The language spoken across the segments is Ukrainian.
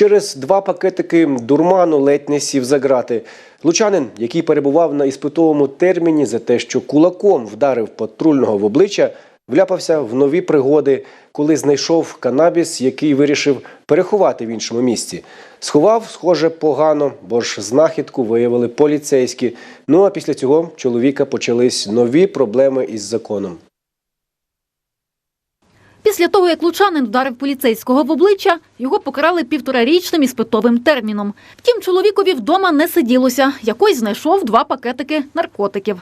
Через два пакетики дурману ледь не сів за грати. Лучанин, який перебував на іспитовому терміні за те, що кулаком вдарив патрульного в обличчя, вляпався в нові пригоди, коли знайшов канабіс, який вирішив переховати в іншому місці. Сховав, схоже, погано, бо ж знахідку виявили поліцейські. Ну а після цього чоловіка почались нові проблеми із законом. Після того, як лучанин вдарив поліцейського в обличчя, його покарали півторарічним іспитовим терміном. Втім, чоловікові вдома не сиділося. Якось знайшов два пакетики наркотиків.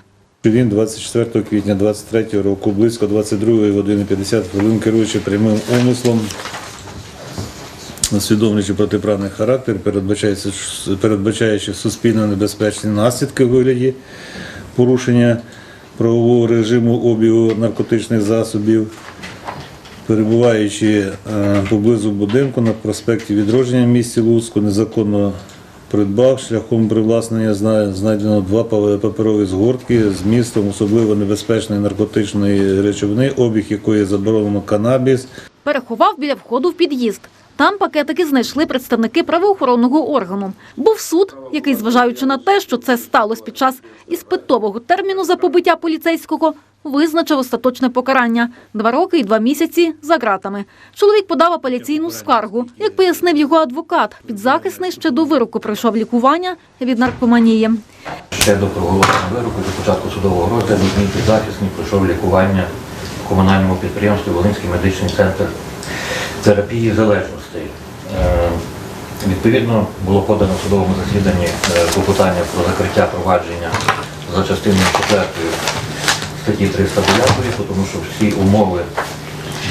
Він 24 квітня 23 року, близько 22 години 50 хвилин, керуючи прямим умислом, усвідомлюючи протиправний характер, передбачаючи, суспільно небезпечні наслідки у вигляді порушення правового режиму обігу наркотичних засобів, перебуваючи е, поблизу будинку на проспекті Відродження в місті Луцьку, незаконно придбав шляхом привласнення зна- знайдено два па- паперові згортки з містом особливо небезпечної наркотичної речовини, обіг якої заборонено канабіс. Переховав біля входу в під'їзд. Там пакетики знайшли представники правоохоронного органу. Був суд, який, зважаючи на те, що це сталося під час іспитового терміну за побиття поліцейського, визначив остаточне покарання – два роки і два місяці за ґратами. Чоловік подав апеляційну скаргу. Як пояснив його адвокат, підзахисний ще до вироку пройшов лікування від наркоманії. Ще до проголошення вироку, до початку судового розгляду, мій підзахисний пройшов лікування в комунальному підприємстві Волинський медичний центр терапії залежностей. Е, Відповідно, було подано в судовому засіданні попитання клопотання про закриття провадження за частиною 4 статті 309, тому що всі умови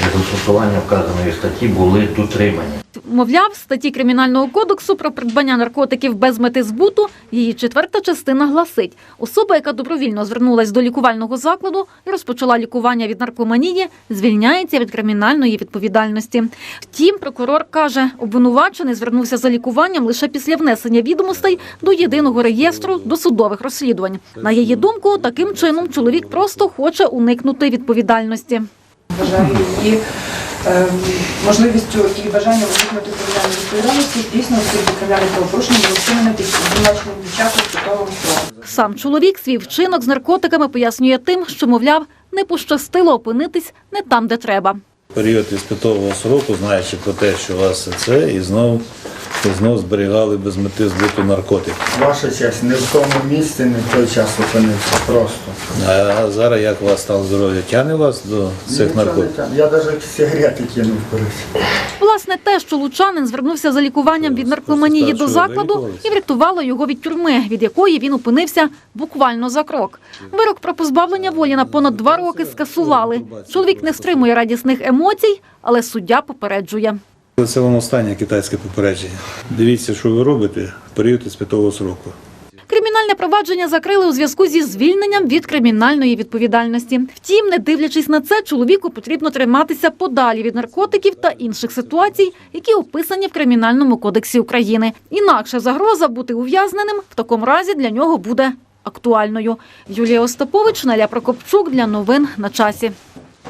застосування вказаної статті були дотримані. Мовляв, статті Кримінального кодексу про придбання наркотиків без мети збуту її четверта частина гласить: особа, яка добровільно звернулась до лікувального закладу і розпочала лікування від наркоманії, звільняється від кримінальної відповідальності. Втім, прокурор каже, обвинувачений звернувся за лікуванням лише після внесення відомостей до єдиного реєстру досудових розслідувань. На її думку, таким чином чоловік просто хоче уникнути відповідальності. Вважаю її ем, можливістю і бажанням уникнути кримінальної відповідальності дійсно оскільки кримінальних правопорушень було вчинене під обвинуваченням під час судового. Сам чоловік свій вчинок з наркотиками пояснює тим, що, мовляв, не пощастило опинитись не там, де треба. Період іспитового сроку, знаючи про те, що у вас це, і знов, і знов зберігали без мети збуту наркотиків. Ваша честь, не в тому місці, не в той час опинився. Просто. А зараз як у вас стан здоров'я тягне вас до цих Нічого не наркотиків? тягне. Я навіть сигарети кинув колись. Власне, те, що лучанин звернувся за лікуванням від наркоманії до закладу, і врятувало його від тюрми, від якої він опинився буквально за крок. Вирок про позбавлення волі на понад два роки скасували. Чоловік не стримує радісних емоцій, але суддя попереджує. Це вам останнє китайське попередження. Дивіться, що ви робите в період іспитового сроку. Кримінальне провадження закрили у зв'язку зі звільненням від кримінальної відповідальності. Втім, не дивлячись на це, чоловіку потрібно триматися подалі від наркотиків та інших ситуацій, які описані в Кримінальному кодексі України. Інакше загроза бути ув'язненим в такому разі для нього буде актуальною. Юлія Остапович, Наля Прокопчук для новин на часі.